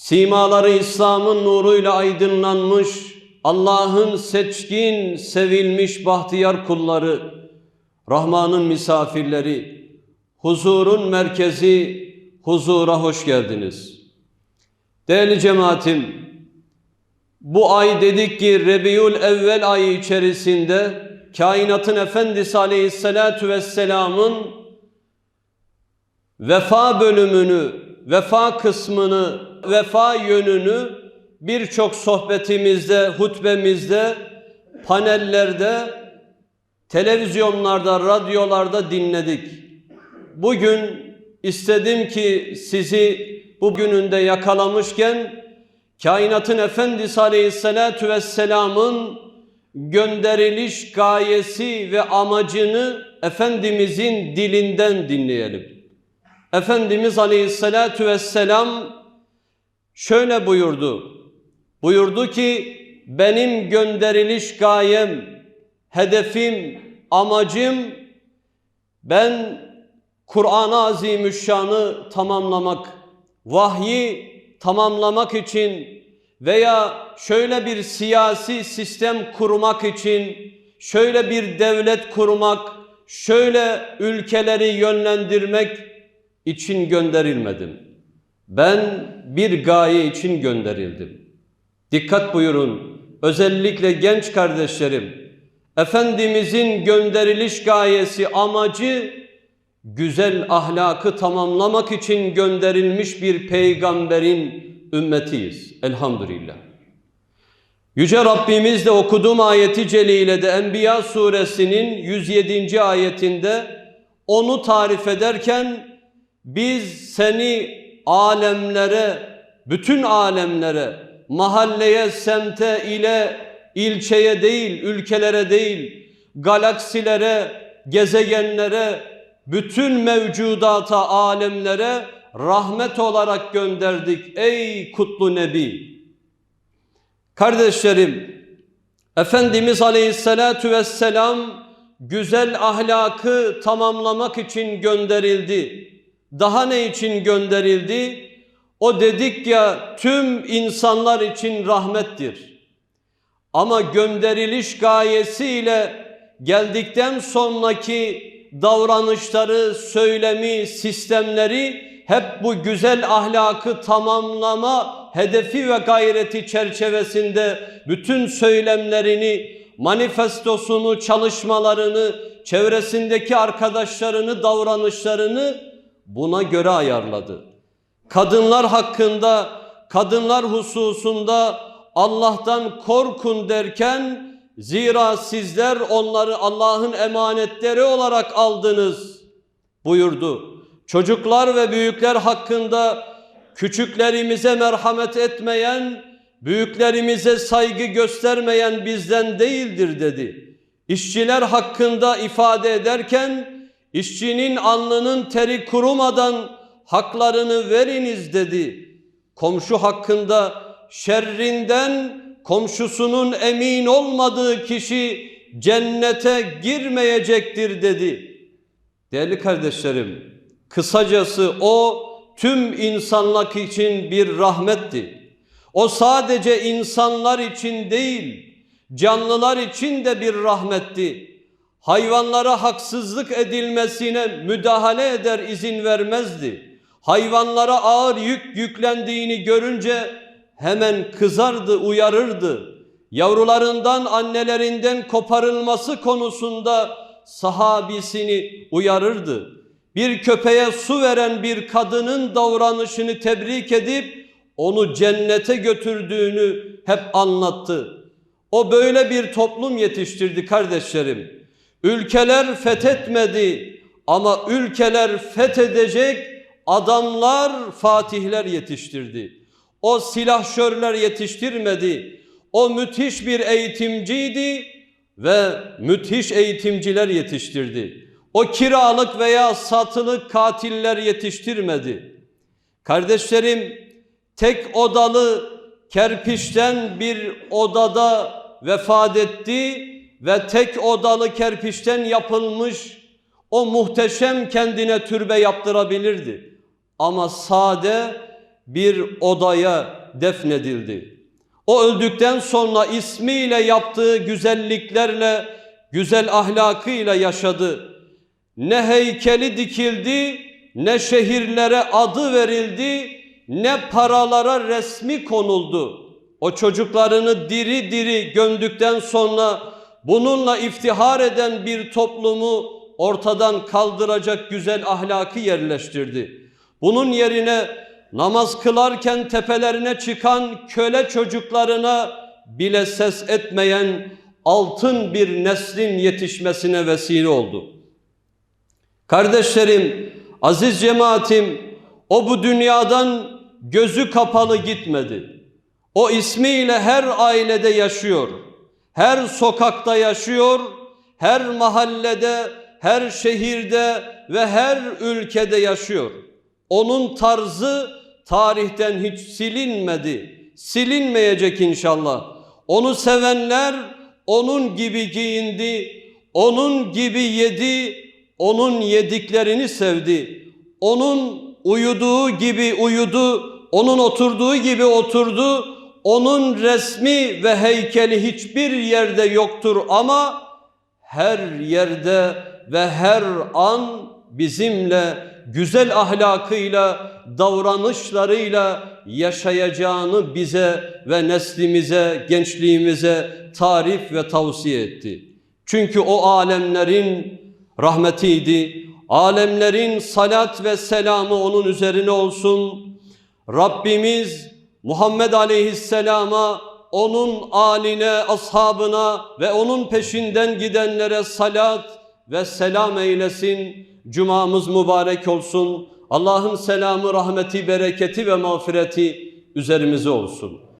simaları İslam'ın nuruyla aydınlanmış, Allah'ın seçkin, sevilmiş bahtiyar kulları, Rahman'ın misafirleri, huzurun merkezi, huzura hoş geldiniz. Değerli cemaatim, bu ay dedik ki Rebiül Evvel ayı içerisinde kainatın efendisi aleyhissalatu vesselamın vefa bölümünü, vefa kısmını, vefa yönünü birçok sohbetimizde, hutbemizde, panellerde, televizyonlarda, radyolarda dinledik. Bugün istedim ki sizi bugününde yakalamışken kainatın efendisi aleyhissalatu vesselamın gönderiliş gayesi ve amacını Efendimizin dilinden dinleyelim. Efendimiz aleyhissalatu vesselam şöyle buyurdu. Buyurdu ki benim gönderiliş gayem, hedefim, amacım ben Kur'an-ı Azimüşşan'ı tamamlamak, vahyi tamamlamak için veya şöyle bir siyasi sistem kurmak için, şöyle bir devlet kurmak, şöyle ülkeleri yönlendirmek için gönderilmedim. Ben bir gaye için gönderildim. Dikkat buyurun, özellikle genç kardeşlerim, Efendimizin gönderiliş gayesi, amacı güzel ahlakı tamamlamak için gönderilmiş bir peygamberin ümmetiyiz. Elhamdülillah. Yüce Rabbimiz de okuduğum ayeti celilede Enbiya suresinin 107. ayetinde onu tarif ederken biz seni alemlere, bütün alemlere, mahalleye, semte, ile, ilçeye değil, ülkelere değil, galaksilere, gezegenlere, bütün mevcudata, alemlere rahmet olarak gönderdik ey kutlu nebi. Kardeşlerim, Efendimiz Aleyhisselatu Vesselam güzel ahlakı tamamlamak için gönderildi. Daha ne için gönderildi? O dedik ya tüm insanlar için rahmettir. Ama gönderiliş gayesiyle geldikten sonraki davranışları, söylemi, sistemleri hep bu güzel ahlakı tamamlama hedefi ve gayreti çerçevesinde bütün söylemlerini, manifestosunu, çalışmalarını, çevresindeki arkadaşlarını, davranışlarını buna göre ayarladı. Kadınlar hakkında, kadınlar hususunda Allah'tan korkun derken zira sizler onları Allah'ın emanetleri olarak aldınız buyurdu. Çocuklar ve büyükler hakkında küçüklerimize merhamet etmeyen, büyüklerimize saygı göstermeyen bizden değildir dedi. İşçiler hakkında ifade ederken işçinin alnının teri kurumadan haklarını veriniz dedi. Komşu hakkında şerrinden komşusunun emin olmadığı kişi cennete girmeyecektir dedi. Değerli kardeşlerim, kısacası o tüm insanlık için bir rahmetti. O sadece insanlar için değil, canlılar için de bir rahmetti. Hayvanlara haksızlık edilmesine müdahale eder izin vermezdi. Hayvanlara ağır yük yüklendiğini görünce hemen kızardı, uyarırdı. Yavrularından, annelerinden koparılması konusunda sahabisini uyarırdı. Bir köpeğe su veren bir kadının davranışını tebrik edip onu cennete götürdüğünü hep anlattı. O böyle bir toplum yetiştirdi kardeşlerim. Ülkeler fethetmedi ama ülkeler fethedecek adamlar, fatihler yetiştirdi. O silahşörler yetiştirmedi. O müthiş bir eğitimciydi ve müthiş eğitimciler yetiştirdi. O kiralık veya satılık katiller yetiştirmedi. Kardeşlerim tek odalı kerpiçten bir odada vefat etti ve tek odalı kerpiçten yapılmış o muhteşem kendine türbe yaptırabilirdi. Ama sade bir odaya defnedildi. O öldükten sonra ismiyle yaptığı güzelliklerle, güzel ahlakıyla yaşadı. Ne heykeli dikildi, ne şehirlere adı verildi, ne paralara resmi konuldu. O çocuklarını diri diri gömdükten sonra bununla iftihar eden bir toplumu ortadan kaldıracak güzel ahlakı yerleştirdi. Bunun yerine namaz kılarken tepelerine çıkan köle çocuklarına bile ses etmeyen altın bir neslin yetişmesine vesile oldu. Kardeşlerim, aziz cemaatim, o bu dünyadan gözü kapalı gitmedi. O ismiyle her ailede yaşıyor, her sokakta yaşıyor, her mahallede, her şehirde ve her ülkede yaşıyor. Onun tarzı tarihten hiç silinmedi, silinmeyecek inşallah. Onu sevenler onun gibi giyindi, onun gibi yedi, onun yediklerini sevdi. Onun uyuduğu gibi uyudu, onun oturduğu gibi oturdu. Onun resmi ve heykeli hiçbir yerde yoktur ama her yerde ve her an bizimle güzel ahlakıyla, davranışlarıyla yaşayacağını bize ve neslimize, gençliğimize tarif ve tavsiye etti. Çünkü o alemlerin rahmetiydi. Alemlerin salat ve selamı onun üzerine olsun. Rabbimiz Muhammed Aleyhisselam'a, onun aline, ashabına ve onun peşinden gidenlere salat ve selam eylesin. Cumamız mübarek olsun. Allah'ın selamı, rahmeti, bereketi ve mağfireti üzerimize olsun.